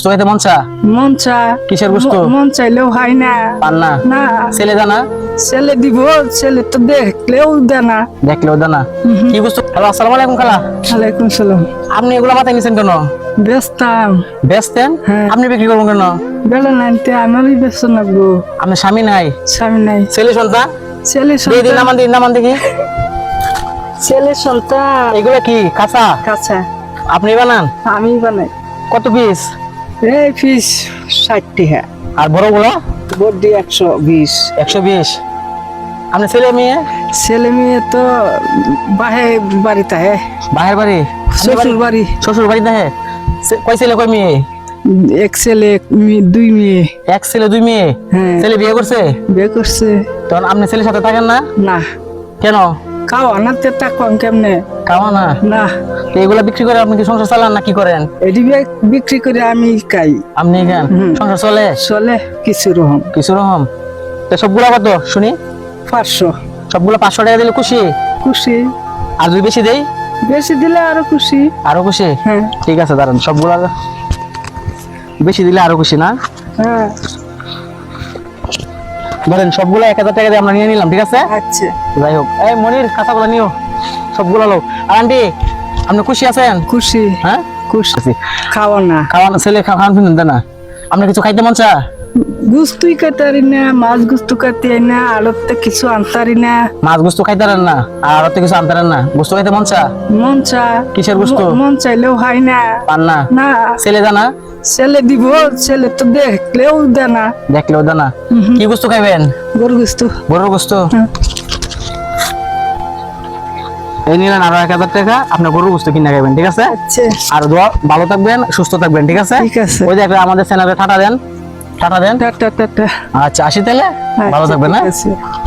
গোস্ত খাইতে মন চা মন চা কিসের গোস্ত? মন চাইলেও হয় না। পান না? না। ছেলে জানা ছেলে দিব ছেলে তো দেখলেও দেখলেও কি গোস্ত হ্যালো আসসালামু আলাইকুম খালা। সালাম। আপনি এগুলো মাথায় নিছেন কেন? ব্যস্তাম। বেচতেন হ্যাঁ। আপনি বিক্রি করবেন কেন? বেলা নাইনতে আমারই ব্যস্ত নাকবো আপনার স্বামী নাই? স্বামী নাই। ছেলে সন্তান? ছেলে দিয়ে দিন সন্তান। নামান দিন নামান দেখি। ছেলে সন্তান। এগুলো কি? কাঁচা? কাঁচা। আপনি বানান? আমি বানাই। কত পিস এই ফিস ষাট টাকা আর বড়গুলো? বড্ডি একশো বিশ। একশো বিশ। আপনার ছেলে মেয়ে? ছেলে মেয়ে তো বাহে বাড়িতে হে বাহের বাড়ি? শ্বশুর বাড়ি। শ্বশুর বাড়ি দেখে কয় ছেলে কয় মেয়ে? এক ছেলে দুই মেয়ে। এক ছেলে দুই মেয়ে? হ্যাঁ। ছেলে বিয়ে করছে? বিয়ে করছে। তখন আপনি ছেলের সাথে থাকেন না? না। কেন? খাওয়া না তে তাকবাম কেমনে? খাওয়া না? না। এগুলা বিক্রি করে আপনি কি সংসার চালান না কি করেন? এটি বিক্রি করে আমি খাই। আপনি এখান সংসার চলে? চলে কিছু রকম। কিছু রকম? তো সবগুলা কত? শুনি। পাঁচশো। সবগুলো পাঁচশো টাকা দিলে খুশি? খুশি। আর যদি বেশি দেই? বেশি দিলে আরও খুশি। আরও খুশি? হ্যাঁ। ঠিক আছে দাঁড়ান সবগুলা বেশি দিলে আরও খুশি না? হ্যাঁ। ধরেন সবগুলো এক হাজার টাকা দিয়ে আমরা নিয়ে নিলাম ঠিক আছে? আচ্ছা। যাই হোক। এই মনির কাঁচাগুলো নিও। সবগুলো লোক আর আন্টি আপনি খুশি আছেন? খুশি। হ্যাঁ? খুশি। খাওয়ান খাওয়া না। খাওয়ান ছেলে খাওয়ান না। আপনি কিছু খাইতে মন চা গুস্তুই কাটারি না মাছ গুস্তু কাটি না আড়তে কিছু আনতারি না। মাছ গোস্ত খাইতে না আর তো কিছু আনতে পারেন না। গোস্ত খাইতে মন চা মন চা কিসের গোস্ত? মন চাইলেও হয় না। পান না? না। ছেলে জানা ছেলে দিব ছেলে তো দেখলেও দেয় না। দেখলেও জানা কি গোস্ত খাইবেন? গরু গুস্তু। গরুর গোস্ত? হুম। এই নিলেন আরও এক হাজার টাকা আপনার গরুর গোস্ত কিনে খাইবেন ঠিক আছে? আচ্ছা। আর দোয়া ভালো থাকবেন সুস্থ থাকবেন ঠিক আছে? ঠিক আছে। ওই একটা আমাদের চ্যানেলে টাটা দেন টাটা দেন। আচ্ছা আসি তাহলে? ভালো থাকবে থাকবেন ঠিক হ্যাঁ।